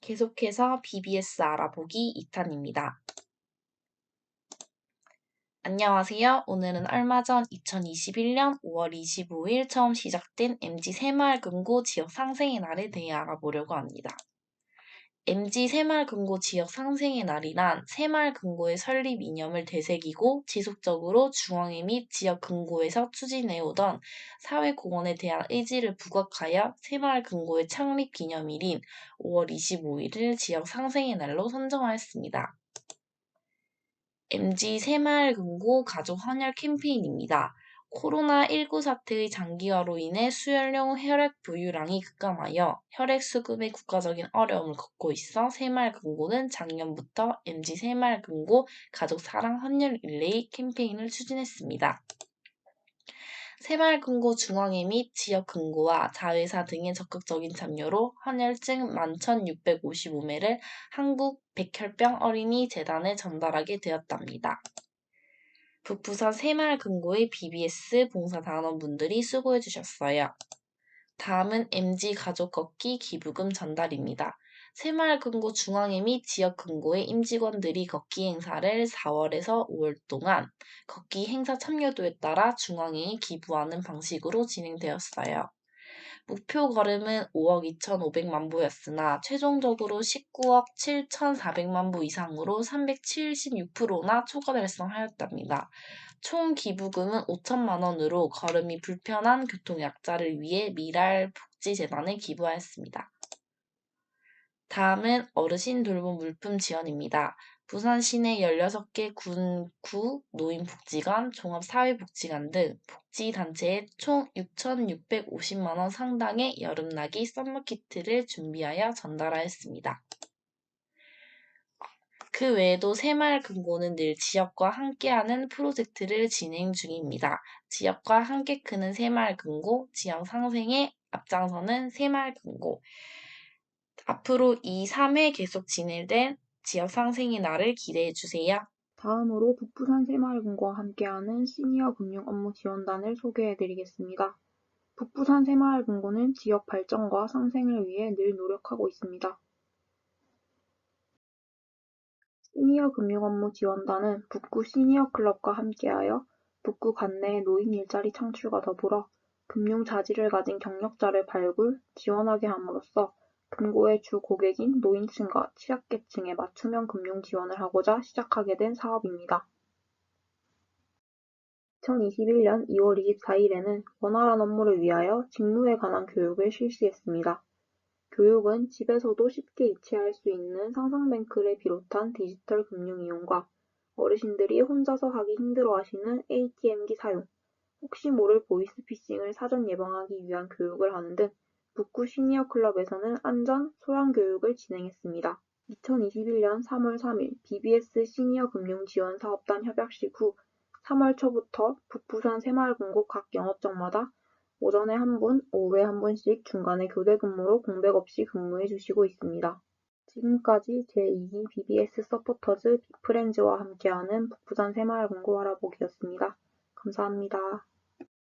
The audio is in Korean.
계속해서 BBS 알아보기 2탄입니다. 안녕하세요. 오늘은 얼마 전 2021년 5월 25일 처음 시작된 MG 새마을금고 지역 상생의 날에 대해 알아보려고 합니다. MG 새마을금고 지역 상생의 날이란 새마을금고의 설립 이념을 되새기고 지속적으로 중앙회 및 지역 금고에서 추진해오던 사회공헌에 대한 의지를 부각하여 새마을금고의 창립 기념일인 5월 25일을 지역 상생의 날로 선정하였습니다. MG 새마을금고 가족 헌혈 캠페인입니다. 코로나19 사태의 장기화로 인해 수혈용 혈액 보유량이 급감하여 혈액 수급에 국가적인 어려움을 겪고 있어 새마을금고는 작년부터 MG 새마을금고 가족 사랑 헌혈 릴레이 캠페인을 추진했습니다. 새마을금고 중앙회 및 지역금고와 자회사 등의 적극적인 참여로 헌혈증 11,655매를 한국 백혈병 어린이 재단에 전달하게 되었답니다. 북부선 새마을금고의 BBS 봉사단원분들이 수고해 주셨어요. 다음은 MG 가족 걷기 기부금 전달입니다. 새마을금고 중앙회 및 지역금고의 임직원들이 걷기 행사를 4월에서 5월 동안 걷기 행사 참여도에 따라 중앙회에 기부하는 방식으로 진행되었어요. 목표 걸음은 5억 2,500만 부였으나 최종적으로 19억 7,400만 부 이상으로 376%나 초과 달성하였답니다. 총 기부금은 5천만 원으로 걸음이 불편한 교통약자를 위해 미랄 복지재단에 기부하였습니다. 다음은 어르신 돌봄 물품 지원입니다. 부산 시내 16개 군, 구, 노인복지관, 종합사회복지관 등 복지단체에 총 6,650만원 상당의 여름나기 썸머키트를 준비하여 전달하였습니다. 그 외에도 새마을 금고는 늘 지역과 함께하는 프로젝트를 진행 중입니다. 지역과 함께 크는 새마을 금고, 지역 상생에 앞장서는 새마을 금고. 앞으로 이 3회 계속 진행된 지역 상생의 날을 기대해 주세요. 다음으로 북부산 새마을금고와 함께하는 시니어 금융 업무 지원단을 소개해 드리겠습니다. 북부산 새마을금고는 지역 발전과 상생을 위해 늘 노력하고 있습니다. 시니어 금융 업무 지원단은 북구 시니어 클럽과 함께하여 북구 관내의 노인 일자리 창출과 더불어 금융 자질을 가진 경력자를 발굴, 지원하게 함으로써 금고의 주 고객인 노인층과 취약계층에 맞춤형 금융 지원을 하고자 시작하게 된 사업입니다. 2021년 2월 24일에는 원활한 업무를 위하여 직무에 관한 교육을 실시했습니다. 교육은 집에서도 쉽게 이체할 수 있는 상상뱅크를 비롯한 디지털 금융 이용과 어르신들이 혼자서 하기 힘들어 하시는 ATM기 사용, 혹시 모를 보이스피싱을 사전 예방하기 위한 교육을 하는 등 북구 시니어 클럽에서는 안전, 소양 교육을 진행했습니다. 2021년 3월 3일 BBS 시니어 금융 지원 사업단 협약식 후 3월 초부터 북부산 새마을금고 각 영업장마다 오전에 한 분, 오후에 한 분씩 중간에 교대 근무로 공백 없이 근무해 주시고 있습니다. 지금까지 제2기 BBS 서포터즈 빅프렌즈와 함께하는 북부산 새마을금고 알아보기였습니다. 감사합니다.